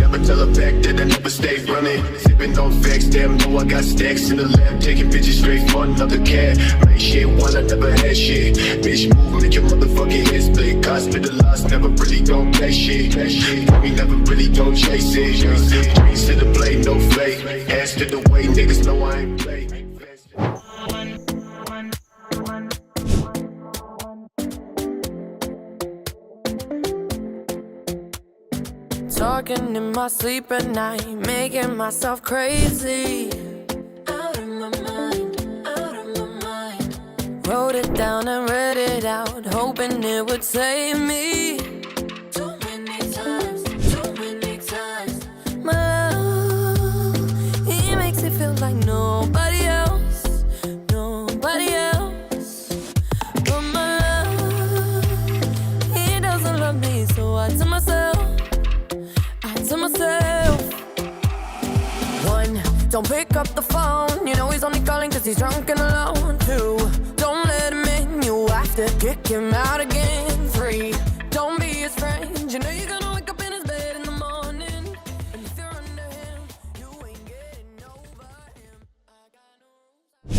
Never tell her back that I never stay running. Sipping on facts, damn, know I got stacks in the lab. Taking bitches straight for another cat. Make shit one, I never had shit. Bitch, move, make your motherfucking head split. Cost me the loss, never really gon' play shit. Play shit. We never really gon' chase it. Dreams to the blade, no fake. Ass to the way, niggas know I ain't play. In my sleep at night, making myself crazy. Out of my mind, out of my mind. Wrote it down and read it out, hoping it would save me. Pick up the phone. You know he's only calling cause he's drunk and alone too. don't let him in. You have to kick him out again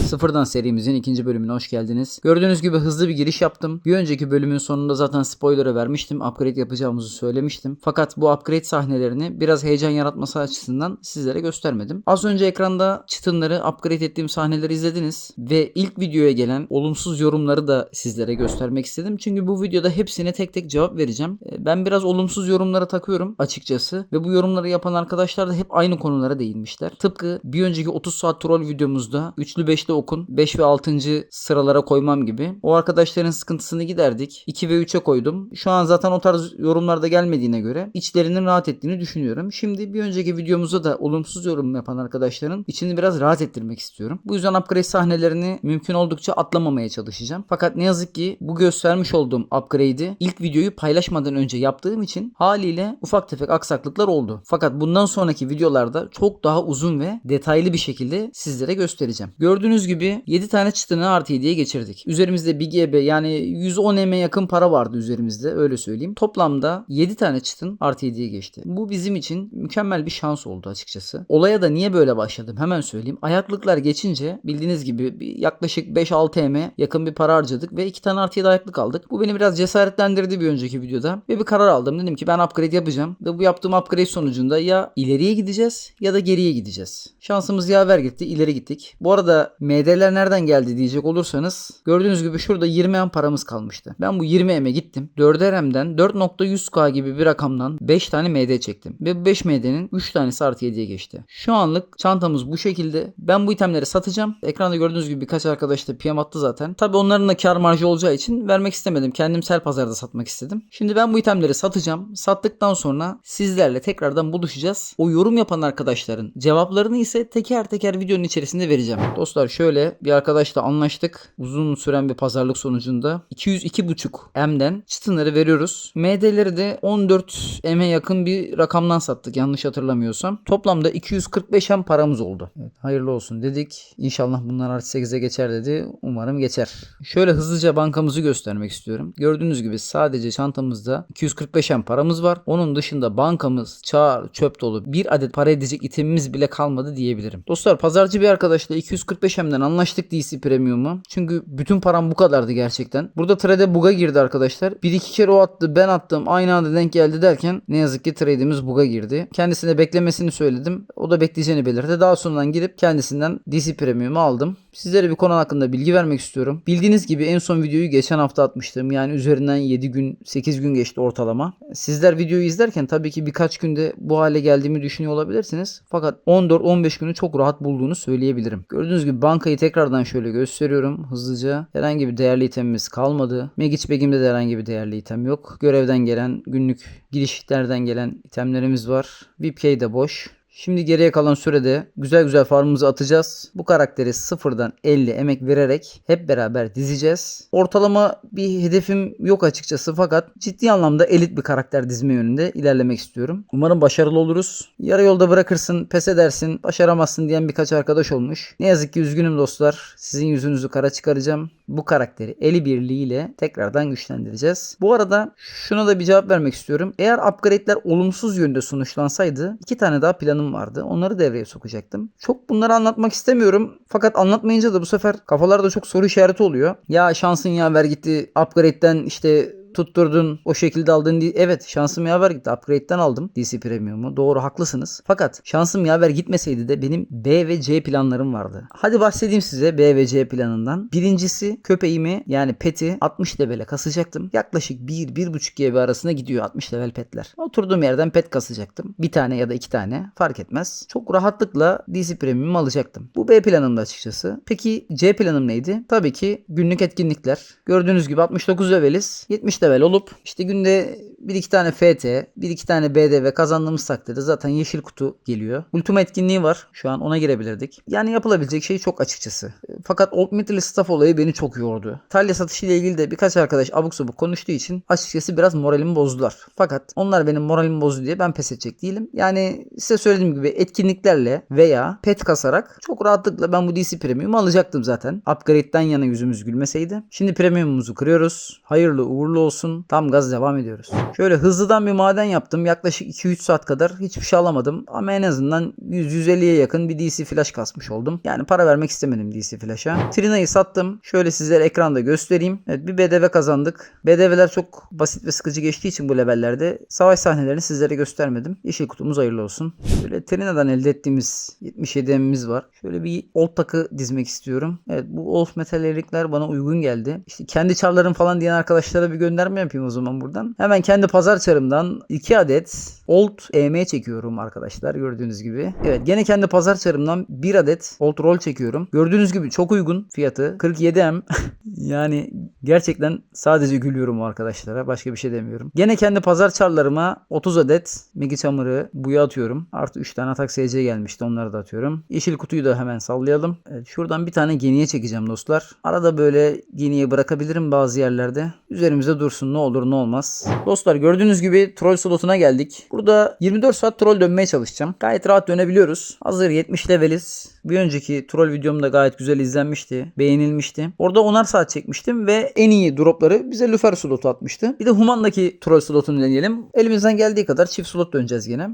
Sıfırdan serimizin ikinci bölümüne hoş geldiniz. Gördüğünüz gibi hızlı bir giriş yaptım. Bir önceki bölümün sonunda zaten spoiler'ı vermiştim. Upgrade yapacağımızı söylemiştim. Fakat bu upgrade sahnelerini biraz heyecan yaratması açısından sizlere göstermedim. Az önce ekranda çıtınları upgrade ettiğim sahneleri izlediniz. Ve ilk videoya gelen olumsuz yorumları da sizlere göstermek istedim. Çünkü bu videoda hepsine tek tek cevap vereceğim. E, Ben biraz olumsuz yorumlara takıyorum açıkçası. Ve bu yorumları yapan arkadaşlar da hep aynı konulara değinmişler. Tıpkı bir önceki 30 saat troll videomuzda üçlü beşli okun 5 ve 6. sıralara koymam gibi. O arkadaşların sıkıntısını giderdik. 2 ve 3'e koydum. Şu an zaten o tarz yorumlarda gelmediğine göre içlerinin rahat ettiğini düşünüyorum. Şimdi bir önceki videomuzda da olumsuz yorum yapan arkadaşların içini biraz rahat ettirmek istiyorum. Bu yüzden upgrade sahnelerini mümkün oldukça atlamamaya çalışacağım. Fakat ne yazık ki bu göstermiş olduğum upgrade'i ilk videoyu paylaşmadan önce yaptığım için haliyle ufak tefek aksaklıklar oldu. Fakat bundan sonraki videolarda çok daha uzun ve detaylı bir şekilde sizlere göstereceğim. Gördüğünüz gibi 7 tane çıtını artı 7'ye geçirdik. Üzerimizde 1 GB yani 110 M'e yakın para vardı üzerimizde öyle söyleyeyim. Toplamda 7 tane çıtın artı 7'ye geçti. Bu bizim için mükemmel bir şans oldu açıkçası. Olaya da niye böyle başladım hemen söyleyeyim. Ayaklıklar geçince bildiğiniz gibi yaklaşık 5-6 M'e yakın bir para harcadık ve 2 tane artı 7 ayaklık aldık. Bu beni biraz cesaretlendirdi bir önceki videoda ve bir karar aldım. Dedim ki ben upgrade yapacağım ve bu yaptığım upgrade sonucunda ya ileriye gideceğiz ya da geriye gideceğiz. Şansımız yaver gitti ileri gittik. Bu arada MD'ler nereden geldi diyecek olursanız gördüğünüz gibi şurada 20 M paramız kalmıştı. Ben bu 20 M'e gittim. 4'er M'den 4.100K gibi bir rakamdan 5 tane MD çektim. Ve bu 5 MD'nin 3 tanesi artı 7'ye geçti. Şu anlık çantamız bu şekilde. Ben bu itemleri satacağım. Ekranda gördüğünüz gibi birkaç arkadaş da PM attı zaten. Tabi onların da kar marjı olacağı için vermek istemedim. Kendim sel pazarda satmak istedim. Şimdi ben bu itemleri satacağım. Sattıktan sonra sizlerle tekrardan buluşacağız. O yorum yapan arkadaşların cevaplarını ise teker teker videonun içerisinde vereceğim. Dostlar şöyle bir arkadaşla anlaştık. Uzun süren bir pazarlık sonucunda 202.5 M'den çıtınları veriyoruz. MD'leri de 14 M'e yakın bir rakamdan sattık yanlış hatırlamıyorsam. Toplamda 245 M paramız oldu. Evet, hayırlı olsun dedik. İnşallah bunlar artı 8'e geçer dedi. Umarım geçer. Şöyle hızlıca bankamızı göstermek istiyorum. Gördüğünüz gibi sadece çantamızda 245 M paramız var. Onun dışında bankamız çağır çöp dolu. Bir adet para edecek itemimiz bile kalmadı diyebilirim. Dostlar pazarcı bir arkadaşla 245 M'den anlaştık DC Premium'u. Çünkü bütün param bu kadardı gerçekten. Burada trade bug'a girdi arkadaşlar. Bir iki kere o attı ben attım aynı anda denk geldi derken ne yazık ki trade'imiz bug'a girdi. Kendisine beklemesini söyledim. O da bekleyeceğini belirtti. Daha sonradan girip kendisinden DC Premium'u aldım. Sizlere bir konu hakkında bilgi vermek istiyorum. Bildiğiniz gibi en son videoyu geçen hafta atmıştım. Yani üzerinden 7 gün 8 gün geçti ortalama. Sizler videoyu izlerken tabii ki birkaç günde bu hale geldiğimi düşünüyor olabilirsiniz. Fakat 14-15 günü çok rahat bulduğunu söyleyebilirim. Gördüğünüz gibi bankayı tekrardan şöyle gösteriyorum hızlıca. Herhangi bir değerli itemimiz kalmadı. Megiç Begim'de de herhangi bir değerli item yok. Görevden gelen günlük girişlerden gelen itemlerimiz var. VIPK de boş. Şimdi geriye kalan sürede güzel güzel farmımızı atacağız. Bu karakteri sıfırdan 50 emek vererek hep beraber dizeceğiz. Ortalama bir hedefim yok açıkçası fakat ciddi anlamda elit bir karakter dizme yönünde ilerlemek istiyorum. Umarım başarılı oluruz. Yarı yolda bırakırsın, pes edersin, başaramazsın diyen birkaç arkadaş olmuş. Ne yazık ki üzgünüm dostlar. Sizin yüzünüzü kara çıkaracağım. Bu karakteri eli birliğiyle tekrardan güçlendireceğiz. Bu arada şuna da bir cevap vermek istiyorum. Eğer upgrade'ler olumsuz yönde sonuçlansaydı iki tane daha planım vardı. Onları devreye sokacaktım. Çok bunları anlatmak istemiyorum. Fakat anlatmayınca da bu sefer kafalarda çok soru işareti oluyor. Ya şansın yaver gitti. Upgrade'den işte tutturdun o şekilde aldın. di- Evet şansım yaver gitti. Upgrade'den aldım DC Premium'u. Doğru haklısınız. Fakat şansım yaver gitmeseydi de benim B ve C planlarım vardı. Hadi bahsedeyim size B ve C planından. Birincisi köpeğimi yani peti 60 level'e kasacaktım. Yaklaşık 1-1.5 GB arasında gidiyor 60 level petler. Oturduğum yerden pet kasacaktım. Bir tane ya da iki tane fark etmez. Çok rahatlıkla DC Premium alacaktım. Bu B planımda açıkçası. Peki C planım neydi? Tabii ki günlük etkinlikler. Gördüğünüz gibi 69 leveliz. 70 level olup işte günde bir iki tane FT, bir iki tane BDV kazandığımız takdirde zaten yeşil kutu geliyor. Ultima etkinliği var. Şu an ona girebilirdik. Yani yapılabilecek şey çok açıkçası. Fakat Ultimately Staff olayı beni çok yordu. Talya satışı ile ilgili de birkaç arkadaş abuk sabuk konuştuğu için açıkçası biraz moralimi bozdular. Fakat onlar benim moralimi bozdu diye ben pes edecek değilim. Yani size söylediğim gibi etkinliklerle veya pet kasarak çok rahatlıkla ben bu DC Premium'u alacaktım zaten. Upgrade'den yana yüzümüz gülmeseydi. Şimdi Premium'umuzu kırıyoruz. Hayırlı uğurlu olsun. Tam gaz devam ediyoruz. Şöyle hızlıdan bir maden yaptım. Yaklaşık 2-3 saat kadar hiçbir şey alamadım. Ama en azından 100-150'ye yakın bir DC flash kasmış oldum. Yani para vermek istemedim DC flash'a. Trina'yı sattım. Şöyle sizlere ekranda göstereyim. Evet bir BDV kazandık. BDV'ler çok basit ve sıkıcı geçtiği için bu levellerde savaş sahnelerini sizlere göstermedim. Yeşil kutumuz hayırlı olsun. Şöyle Trina'dan elde ettiğimiz 77 emimiz var. Şöyle bir old takı dizmek istiyorum. Evet bu old metallerikler bana uygun geldi. İşte kendi çarlarım falan diyen arkadaşlara bir gönderme yapayım o zaman buradan. Hemen kendi pazar çarımdan 2 adet old EM çekiyorum arkadaşlar gördüğünüz gibi. Evet gene kendi pazar çarımdan 1 adet old roll çekiyorum. Gördüğünüz gibi çok uygun fiyatı 47 M. yani gerçekten sadece gülüyorum arkadaşlara. Başka bir şey demiyorum. Gene kendi pazar çarlarıma 30 adet Megi Çamur'ı buya atıyorum. Artı 3 tane atak SC gelmişti. Onları da atıyorum. Yeşil kutuyu da hemen sallayalım. Evet, şuradan bir tane geniye çekeceğim dostlar. Arada böyle geniye bırakabilirim bazı yerlerde. Üzerimizde dursun ne olur ne olmaz. Dostlar gördüğünüz gibi troll slotuna geldik. Burada 24 saat troll dönmeye çalışacağım. Gayet rahat dönebiliyoruz. Hazır 70 leveliz. Bir önceki troll videom da gayet güzel izlenmişti. Beğenilmişti. Orada 10'ar saat çekmiştim ve en iyi dropları bize Lufer slotu atmıştı. Bir de Human'daki troll slotunu deneyelim. Elimizden geldiği kadar çift slot döneceğiz yine.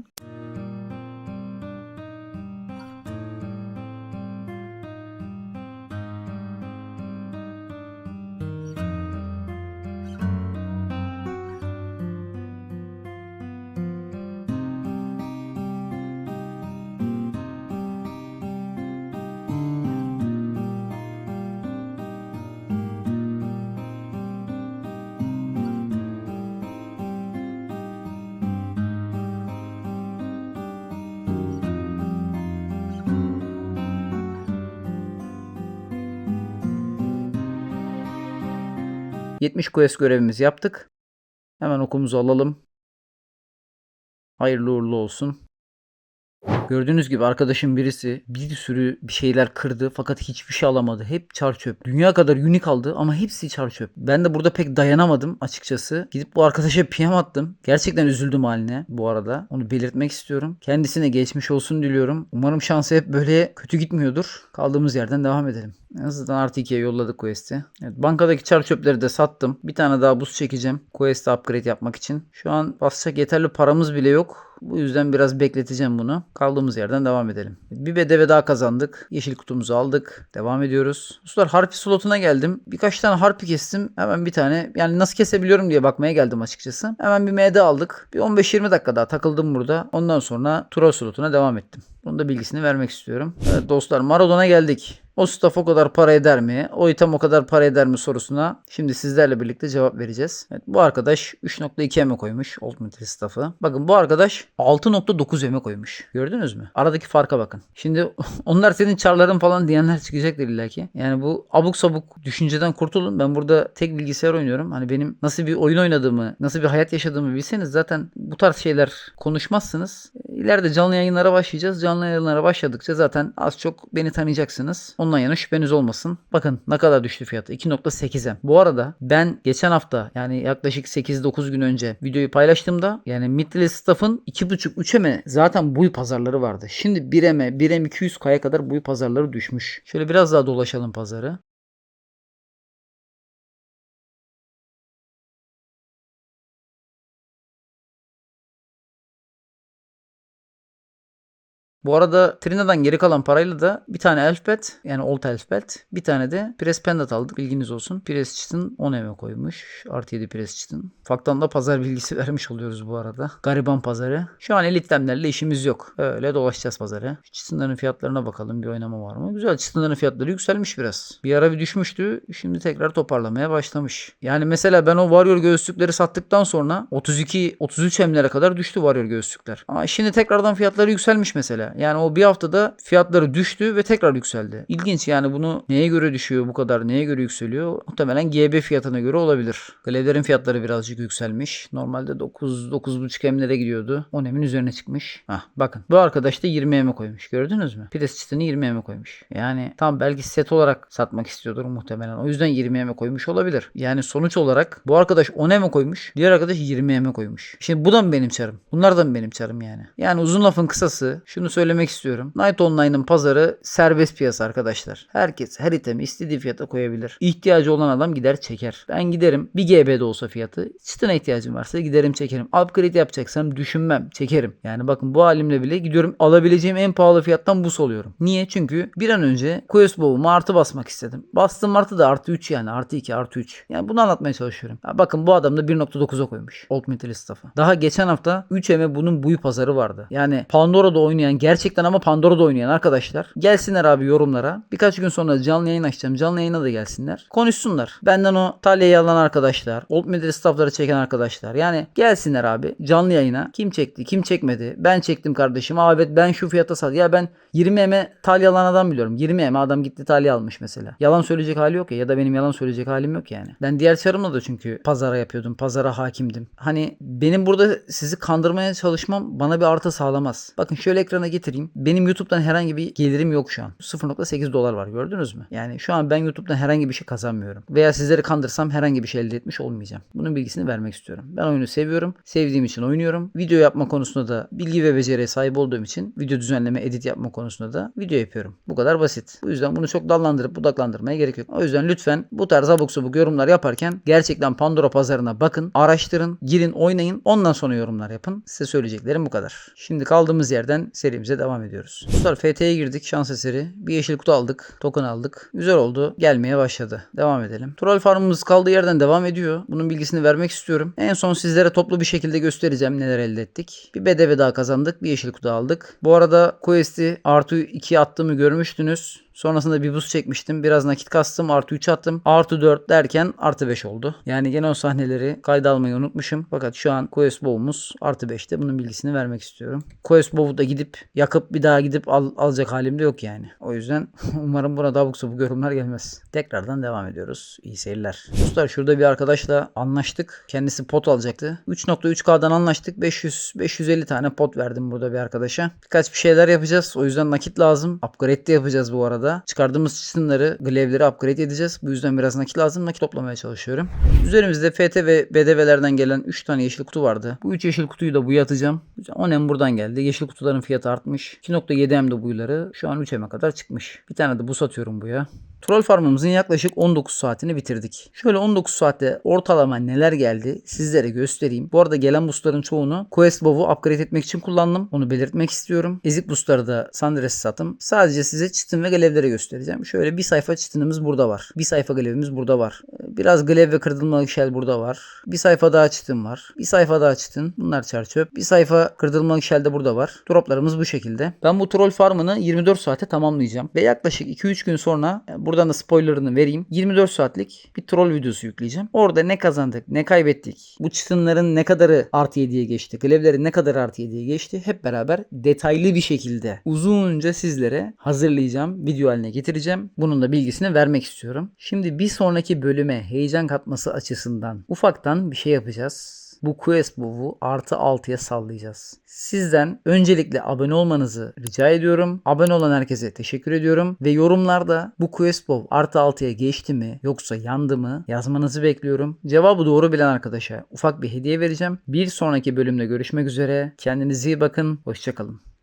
70 quest görevimizi yaptık. Hemen okumuzu alalım. Hayırlı uğurlu olsun. Gördüğünüz gibi arkadaşım birisi bir sürü bir şeyler kırdı fakat hiçbir şey alamadı. Hep çar çöp. Dünya kadar unik aldı ama hepsi çar çöp. Ben de burada pek dayanamadım açıkçası. Gidip bu arkadaşa PM attım. Gerçekten üzüldüm haline bu arada. Onu belirtmek istiyorum. Kendisine geçmiş olsun diliyorum. Umarım şansı hep böyle kötü gitmiyordur. Kaldığımız yerden devam edelim. En azından artı 2'ye yolladık quest'i. Evet, bankadaki çar çöpleri de sattım. Bir tane daha buz çekeceğim. Quest'i upgrade yapmak için. Şu an basacak yeterli paramız bile yok. Bu yüzden biraz bekleteceğim bunu. Kaldığımız yerden devam edelim. Bir bedeve daha kazandık. Yeşil kutumuzu aldık. Devam ediyoruz. Dostlar harpi slotuna geldim. Birkaç tane harpi kestim. Hemen bir tane yani nasıl kesebiliyorum diye bakmaya geldim açıkçası. Hemen bir MD aldık. Bir 15-20 dakika daha takıldım burada. Ondan sonra Turo slotuna devam ettim. Bunun da bilgisini vermek istiyorum. Evet dostlar Maradona geldik. O staff o kadar para eder mi? O item o kadar para eder mi sorusuna şimdi sizlerle birlikte cevap vereceğiz. Evet, bu arkadaş 3.2 eme koymuş Ultimate staff'ı. Bakın bu arkadaş 6.9 eme koymuş. Gördünüz mü? Aradaki farka bakın. Şimdi onlar senin çarların falan diyenler çıkacaktır illaki. Yani bu abuk sabuk düşünceden kurtulun. Ben burada tek bilgisayar oynuyorum. Hani benim nasıl bir oyun oynadığımı, nasıl bir hayat yaşadığımı bilseniz zaten bu tarz şeyler konuşmazsınız. İleride canlı yayınlara başlayacağız. Canlı yayınlara başladıkça zaten az çok beni tanıyacaksınız. Ondan yana şüpheniz olmasın. Bakın ne kadar düştü fiyatı. 2.8'e. Bu arada ben geçen hafta yani yaklaşık 8-9 gün önce videoyu paylaştığımda yani Midley Staff'ın 2.5-3'e mi zaten buy pazarları vardı. Şimdi 1'e mi 1'e 200 kaya kadar buy pazarları düşmüş. Şöyle biraz daha dolaşalım pazarı. Bu arada Trina'dan geri kalan parayla da bir tane Elfbet yani Old Elfbet bir tane de Press Pendant aldık. Bilginiz olsun. Press Cheat'in 10 eme koymuş. Artı 7 Press Cheat'in. Faktan da pazar bilgisi vermiş oluyoruz bu arada. Gariban pazarı. Şu an elitemlerle işimiz yok. Öyle dolaşacağız pazarı. Cheat'inlerin fiyatlarına bakalım bir oynama var mı? Güzel. Cheat'inlerin fiyatları yükselmiş biraz. Bir ara bir düşmüştü. Şimdi tekrar toparlamaya başlamış. Yani mesela ben o Warrior göğüslükleri sattıktan sonra 32-33 emlere kadar düştü Warrior göğüslükler. Ama şimdi tekrardan fiyatları yükselmiş mesela. Yani o bir haftada fiyatları düştü ve tekrar yükseldi. İlginç yani bunu neye göre düşüyor bu kadar neye göre yükseliyor? Muhtemelen GB fiyatına göre olabilir. Glevlerin fiyatları birazcık yükselmiş. Normalde 9 9.5 emlere gidiyordu. 10 emin üzerine çıkmış. Hah bakın bu arkadaş da 20 eme koymuş. Gördünüz mü? Pres çıtını 20 eme koymuş. Yani tam belki set olarak satmak istiyordur muhtemelen. O yüzden 20 eme koymuş olabilir. Yani sonuç olarak bu arkadaş 10 eme koymuş. Diğer arkadaş 20 eme koymuş. Şimdi bu da mı benim çarım? Bunlar da mı benim çarım yani? Yani uzun lafın kısası şunu söylemek istiyorum. Night Online'ın pazarı serbest piyasa arkadaşlar. Herkes her itemi istediği fiyata koyabilir. İhtiyacı olan adam gider çeker. Ben giderim bir GB'de olsa fiyatı. Çıtına ihtiyacım varsa giderim çekerim. Upgrade yapacaksam düşünmem çekerim. Yani bakın bu halimle bile gidiyorum alabileceğim en pahalı fiyattan bus oluyorum. Niye? Çünkü bir an önce Quest Bow'uma artı basmak istedim. Bastım artı da artı 3 yani artı 2 artı 3. Yani bunu anlatmaya çalışıyorum. Ya bakın bu adam da 1.9'a koymuş. Ultimate List staff'ı. Daha geçen hafta 3M'e bunun buy pazarı vardı. Yani Pandora'da oynayan gerçekten ama Pandora'da oynayan arkadaşlar gelsinler abi yorumlara. Birkaç gün sonra canlı yayın açacağım. Canlı yayına da gelsinler. Konuşsunlar. Benden o talyayı alan arkadaşlar, Ultimate List staff'ları çeken arkadaşlar. Yani gelsinler abi canlı yayına. Kim çekti, kim çekmedi? Ben çektim kardeşim. Abi ben şu fiyata sat. Ya ben 20 eme talya alan adam biliyorum. 20 eme adam gitti talya almış mesela. Yalan söyleyecek hali yok ya ya da benim yalan söyleyecek halim yok yani. Ben diğer çarımla da çünkü pazara yapıyordum. Pazara hakimdim. Hani benim burada sizi kandırmaya çalışmam bana bir artı sağlamaz. Bakın şöyle ekrana getireyim. Benim YouTube'dan herhangi bir gelirim yok şu an. 0.8 dolar var gördünüz mü? Yani şu an ben YouTube'dan herhangi bir şey kazanmıyorum. Veya sizleri kandırsam herhangi bir şey elde etmiş olmayacağım. Bunun bilgisini vermek istiyorum. Ben oyunu seviyorum. Sevdiğim için oynuyorum. Video yapma konusunda da bilgi ve beceriye sahip olduğum için video düzenleme, edit yapma konusunda da video yapıyorum. Bu kadar basit. Bu yüzden bunu çok dallandırıp budaklandırmaya gerek yok. O yüzden lütfen bu tarz abuk sabuk yorumlar yaparken gerçekten Pandora pazarına bakın, araştırın, girin, oynayın. Ondan sonra yorumlar yapın. Size söyleyeceklerim bu kadar. Şimdi kaldığımız yerden serimize devam ediyoruz. Dostlar FT'ye girdik şans eseri. Bir yeşil kutu aldık. Token aldık. Güzel oldu. Gelmeye başladı. Devam edelim. Troll farmımız kaldığı yerden devam ediyor. Bunun bilgisini vermek istiyorum. En son sizlere toplu bir şekilde göstereceğim neler elde ettik. Bir BDV daha kazandık. Bir yeşil kutu aldık. Bu arada Quest'i artı 2 attığımı görmüştünüz. Sonrasında bir boost çekmiştim. Biraz nakit kastım. Artı 3 attım. Artı 4 derken artı 5 oldu. Yani gene o sahneleri kayda almayı unutmuşum. Fakat şu an Quest Bow'umuz artı 5'te. Bunun bilgisini vermek istiyorum. Quest Bow'u da gidip yakıp bir daha gidip al, alacak halim de yok yani. O yüzden umarım buna abuk sabuk yorumlar gelmez. Tekrardan devam ediyoruz. İyi seyirler. Dostlar şurada bir arkadaşla anlaştık. Kendisi pot alacaktı. 3.3K'dan anlaştık. 500 550 tane pot verdim burada bir arkadaşa. Birkaç bir şeyler yapacağız. O yüzden nakit lazım. Upgrade de yapacağız bu arada. Çıkardığımız çizimleri, glevleri upgrade edeceğiz. Bu yüzden biraz nakit lazım. Nakit toplamaya çalışıyorum. Üzerimizde FT ve BDV'lerden gelen 3 tane yeşil kutu vardı. Bu 3 yeşil kutuyu da buya atacağım. 10M buradan geldi. Yeşil kutuların fiyatı artmış. 2.7M de buyları şu an 3M'e kadar çıkmış. Bir tane de bu satıyorum buya. Troll farmımızın yaklaşık 19 saatini bitirdik. Şöyle 19 saatte ortalama neler geldi sizlere göstereyim. Bu arada gelen boostların çoğunu Quest Bow'u upgrade etmek için kullandım. Onu belirtmek istiyorum. Ezik boostları da Sandres satım. Sadece size çitin ve glevleri göstereceğim. Şöyle bir sayfa çitinimiz burada var. Bir sayfa glevimiz burada var. Biraz glev ve kırdılmalık shell burada var. Bir sayfa daha çitin var. Bir sayfa daha çitin. Bunlar çerçöp. Bir sayfa kırdılmalık shell de burada var. Droplarımız bu şekilde. Ben bu troll farmını 24 saate tamamlayacağım. Ve yaklaşık 2-3 gün sonra buradan da spoilerını vereyim. 24 saatlik bir troll videosu yükleyeceğim. Orada ne kazandık, ne kaybettik, bu çıtınların ne kadarı artı 7'ye geçti, glevlerin ne kadar artı 7'ye geçti hep beraber detaylı bir şekilde uzunca sizlere hazırlayacağım, video haline getireceğim. Bunun da bilgisini vermek istiyorum. Şimdi bir sonraki bölüme heyecan katması açısından ufaktan bir şey yapacağız bu Quest Bow'u artı 6'ya sallayacağız. Sizden öncelikle abone olmanızı rica ediyorum. Abone olan herkese teşekkür ediyorum. Ve yorumlarda bu Quest Bow artı 6'ya geçti mi yoksa yandı mı yazmanızı bekliyorum. Cevabı doğru bilen arkadaşa ufak bir hediye vereceğim. Bir sonraki bölümde görüşmek üzere. Kendinize iyi bakın. Hoşçakalın.